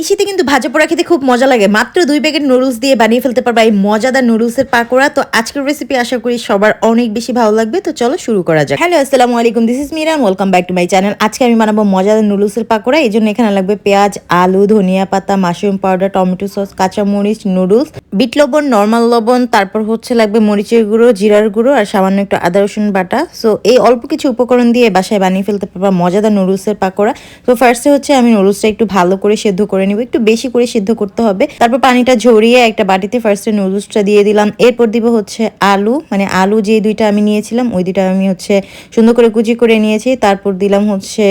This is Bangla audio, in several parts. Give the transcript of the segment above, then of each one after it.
এই শীতে কিন্তু ভাজা পোড়া খেতে খুব মজা লাগে। মাত্র দুই প্যাকেট নুডলস দিয়ে বানিয়ে ফেলতে পারবা এই মজাদার নুডলসের পাকোড়া। তো আজকের রেসিপি আশা করি সবার অনেক বেশি ভালো লাগবে। তো চলো শুরু করা যাক। হ্যালো আসসালামু আলাইকুম this is Miran welcome back to my channel আজকে আমি বানাবো মজাদার নুডলসের পাকোড়া। এই জন্য এখানে লাগবে পেঁয়াজ, আলু, ধনিয়া পাতা, মাশরুম পাউডার টমেটো সস কাঁচামরিচ, নুডলস, বিট লবণ নর্মাল লবণ, তারপর হচ্ছে লাগবে মরিচের গুঁড়ো, জিরার গুঁড়ো আর সামান্য একটু আদা, রসুন বাটা। সো এই অল্প কিছু উপকরণ দিয়ে বাসায় বানিয়ে ফেলতে পারবা মজাদার নুডলসের পাকোড়া। তো ফার্স্টে হচ্ছে আমি নুডলসটা একটু ভালো করে সেদ্ধ করে নিব। একটু বেশি করে সিদ্ধ করতে হবে। তারপর পানিটা ঝরিয়ে একটা বাটিতে ফার্স্টে নুডলসটা দিয়ে দিলাম। এরপর দিব হচ্ছে আলু। মানে আলু যে দুইটা আমি নিয়েছিলাম, ওই দুইটা আমি হচ্ছে সুন্দর করে কুচি করে নিয়েছি। তারপর দিলাম হচ্ছে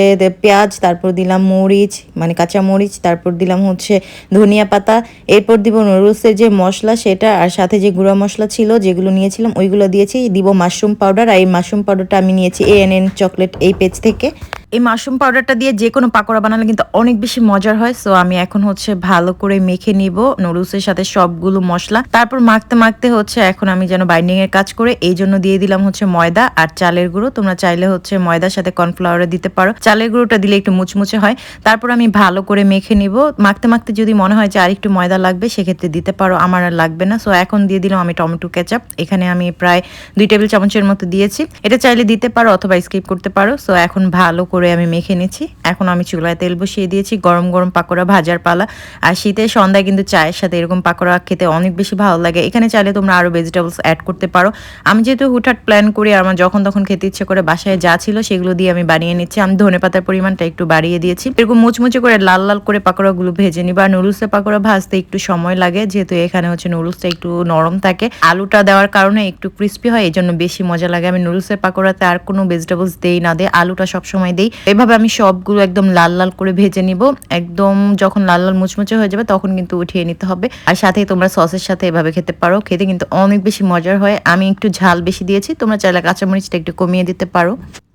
পেঁয়াজ, তারপর দিলাম মরিচ মানে কাঁচা মরিচ, তারপর দিলাম হচ্ছে ধনিয়া পাতা। এরপর দিব নুডলসের যে মশলা, সেটা আর সাথে যে গুঁড়া মশলা ছিল, যেগুলো নিয়েছিলাম, ওইগুলো দিয়েছি। দিব মাশরুম পাউডার আর এই মাশরুম পাউডারটা আমি নিয়েছি এ এন এন চকলেট এই পেজ থেকে। এই মাশরুম পাউডারটা দিয়ে যে কোনো পাকোড়া বানালে কিন্তু অনেক বেশি মজার হয়। সো আমি এখন হচ্ছে ভালো করে মেখে নিব নুডলসের সাথে সবগুলো মশলা। তারপর মাখতে মাখতে হচ্ছে এখন আমি যেন বাইন্ডিং এর কাজ করে এই জন্য দিয়ে দিলাম হচ্ছে ময়দা আর চালের গুঁড়ো। তোমরা চাইলে হচ্ছে ময়দার সাথে কর্নফ্লাওয়ার দিতে পারো। চালের গুঁড়োটা দিলে একটু মুচমুচে হয়। তারপর আমি ভালো করে মেখে নিব। মাখতে মাখতে যদি মনে হয় যে আর একটু ময়দা লাগবে, সেক্ষেত্রে দিতে পারো। আমার আর লাগবে না। সো এখন দিয়ে দিলাম আমি টমেটো কেচাপ। এখানে আমি প্রায় দুই টেবিল চামচের মতো দিয়েছি। এটা চাইলে দিতে পারো অথবা স্কিপ করতে পারো। সো এখন ভালো করে আমি মেখে নিচ্ছি। এখন আমি চুলায় তেল বসিয়ে দিয়েছি, গরম গরম পাকোড়া ভাজার পালা। আর শীতের সন্ধ্যায় কিন্তু চায়ের সাথে এরকম পাকোড়া খেতে অনেক বেশি ভালো লাগে। এখানে চাইলে তোমরা আরও ভেজিটেবলস অ্যাড করতে পারো। আমি যেহেতু হুটহাট প্ল্যান করি আর আমার যখন তখন খেতে ইচ্ছে করে বাসায় যা ছিল সেগুলো দিয়ে আমি বানিয়ে নিচ্ছি। আমি ধনে পাতার পরিমাণটা একটু বাড়িয়ে দিয়েছি। এরকম মুচমুচে করে লাল লাল করে পাকোড়াগুলো ভেজে নিবা। আর নুডলসের পাকোড়া ভাজতে একটু সময় লাগে, যেহেতু এখানে হচ্ছে নুডলসটা একটু নরম থাকে। আলুটা দেওয়ার কারণে একটু ক্রিস্পি হয় এই জন্য বেশি মজা লাগে। আমি নুডলসের পাকোড়াতে আর কোনো ভেজিটেবলস দেই না, দেই আলুটা সবসময় দেই। এভাবে আমি সবগুলো একদম লাল লাল করে ভেজে নিব। একদম যখন লাল লাল মুচমুচে হয়ে যাবে তখন কিন্তু উঠিয়ে নিতে হবে। আর সাথে তোমরা সসের সাথে এভাবে খেতে পারো। খেতে কিন্তু অনেক বেশি মজার হয়। আমি একটু ঝাল বেশি দিয়েছি। তোমরা চাইলে কাঁচামরিচটা একটু কমিয়ে দিতে পারো।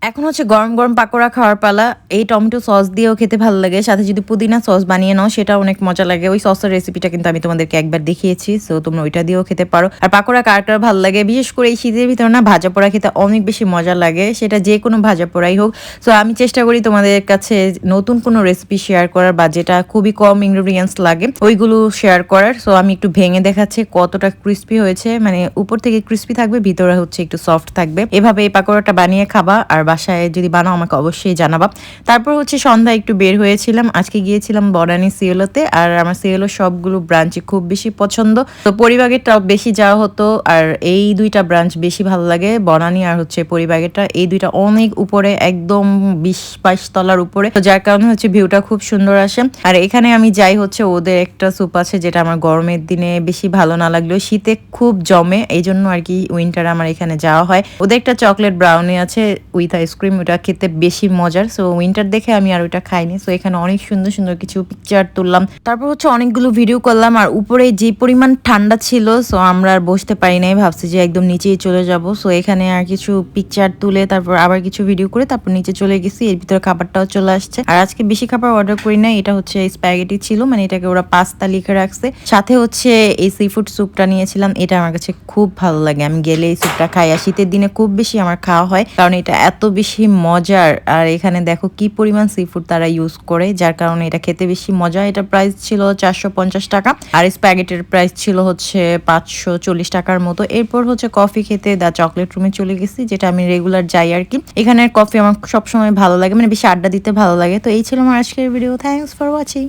এখন হচ্ছে গরম গরম পাকোড়া খাওয়ার পালা। এই টমেটো সস দিয়েও খেতে ভালো লাগে। সাথে যদি পুদিনা সস বানিয়ে নাও সেটা অনেক মজা লাগে। ওই সসের রেসিপিটা কিন্তু আমি তোমাদেরকে একবার দেখিয়েছি সো তোমরা ওইটা দিয়েও খেতে পারো। আর পাকোড়া কার কার ভালো লাগে? বিশেষ করে এই শীতের ভিতরে না, ভাজা পোড়া খেতে অনেক বেশি মজা লাগে। সেটা যে কোনো ভাজা পোড়াই হোক। সো আমি চেষ্টা করি তোমাদের কাছে নতুন কোনো রেসিপি শেয়ার করার বা যেটা খুবই কম ইনগ্রিডিয়েন্টস লাগে, ওইগুলো শেয়ার করার। সো আমি একটু ভেঙে দেখাচ্ছি কতটা ক্রিস্পি হয়েছে। মানে উপর থেকে ক্রিস্পি থাকবে, ভিতরে হচ্ছে একটু সফট থাকবে। এভাবে এই পাকোড়াটা বানিয়ে খাবা আর বাসায় যদি বানাও, আমাকে অবশ্যই জানাবা। তারপর হচ্ছে সন্ধ্যা একটু বের হয়েছিলাম। আজকে গিয়েছিলাম বরানি সিওলোতে আর আমার সিওলো সবগুলো ব্রাঞ্চই খুব বেশি পছন্দ। তো পরিবাগেরটা বেশি যাওয়া হতো আর এই দুইটা ব্রাঞ্চ বেশি ভালো লাগে, বনানি আর হচ্ছে পরিবাগেরটা। এই দুইটা অনেক উপরে, একদম বিশ বাইশ তলার উপরে। তো যার কারণে হচ্ছে ভিউটা খুব সুন্দর আসে। আর এখানে আমি যাই হচ্ছে, ওদের একটা স্যুপ আছে যেটা আমার গরমের দিনে বেশি ভালো না লাগলেও শীতে খুব জমে। এই জন্য আর কি উইন্টার আমার এখানে যাওয়া হয়। ওদের একটা চকলেট ব্রাউনি আছে উইথ আইসক্রিম, ওটা খেতে বেশি মজার। সো উইন্টার দেখে আমি আর ওইটা খাইনি। সো এখানে অনেক সুন্দর সুন্দর কিছু পিকচার তুললাম। তারপর হচ্ছে অনেকগুলো ভিডিও করলাম। আর উপরে যে পরিমাণ ঠান্ডা ছিল সো আমরা আর বসতে পারি নাই। ভাবছি যে একদম নিচেই চলে যাব। সো এখানে আর কিছু পিকচার তুলে, তারপর আবার কিছু ভিডিও করে, তারপর নিচে চলে গেছি। এর ভিতরে খাবারটাও চলে আসছে। আর আজকে বেশি খাবার অর্ডার করি না এটা হচ্ছে স্প্যাগেটি ছিল মানে এটাকে ওরা পাস্তা লিখে রাখছে। সাথে হচ্ছে এই সি ফুড স্যুপটা নিয়েছিলাম। এটা আমার কাছে খুব ভালো লাগে। আমি গেলে এই স্যুপটা খাই। আর শীতের দিনে খুব বেশি আমার খাওয়া হয়। কারণ এটা এত বেশি মজার, আর এখানে দেখো কি পরিমাণ সি ফুড তারা ইউজ করে, যার কারণে এটা খেতে বেশি মজা। এটা প্রাইস ছিল চারশো পঞ্চাশ টাকা, আর স্প্যাগেটের প্রাইস ছিল হচ্ছে পাঁচশো চল্লিশ টাকার মতো। এরপর হচ্ছে কফি খেতে দা চকলেট রুমে চলে গেছি, যেটা আমি রেগুলার যাই আর কি। এখানের কফি আমার সবসময় ভালো লাগে মানে বেশি আড্ডা দিতে ভালো লাগে। তো এই ছিল আমার আজকের ভিডিও থ্যাংকস ফর ওয়াচিং